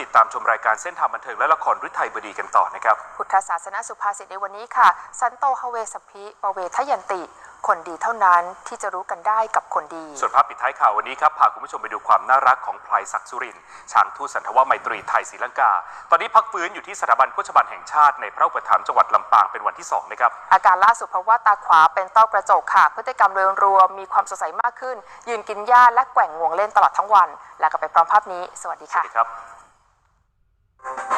ติดตามชมรายการเส้นทางบันเทิงและละครฤทัยบดีกันต่อนะครับ พุทธศาสนสุภาษิตในวันนี้ค่ะ สันโตฮเวสพพิปเวทยันติ คนดีเท่านั้นที่จะรู้กันได้กับคนดี ส่วนภาพปิดท้ายข่าววันนี้ครับพาคุณผู้ชมไปดูความน่ารักของพลายศักดิ์สุรินทร์ช้างทูตสันทวไมตรีไทยศรีลังกา ตอนนี้พักฟื้นอยู่ที่สถาบันโฆษบันแห่งชาติในพระอุปถัมภ์จังหวัดลำปางเป็นวันที่2นะครับอาการล่าสุดเพราะว่าตาขวาเป็นต้อกระจกค่ะ พฤติกรรมโดยรวมมีความสดใสมากขึ้น ยืนกินหญ้าและแกว่งงวงเล่นตลอดทั้งวัน แล้วก็ไปพร้อมภาพนี้ สวัสดีสวัค่ะสดีครับ you.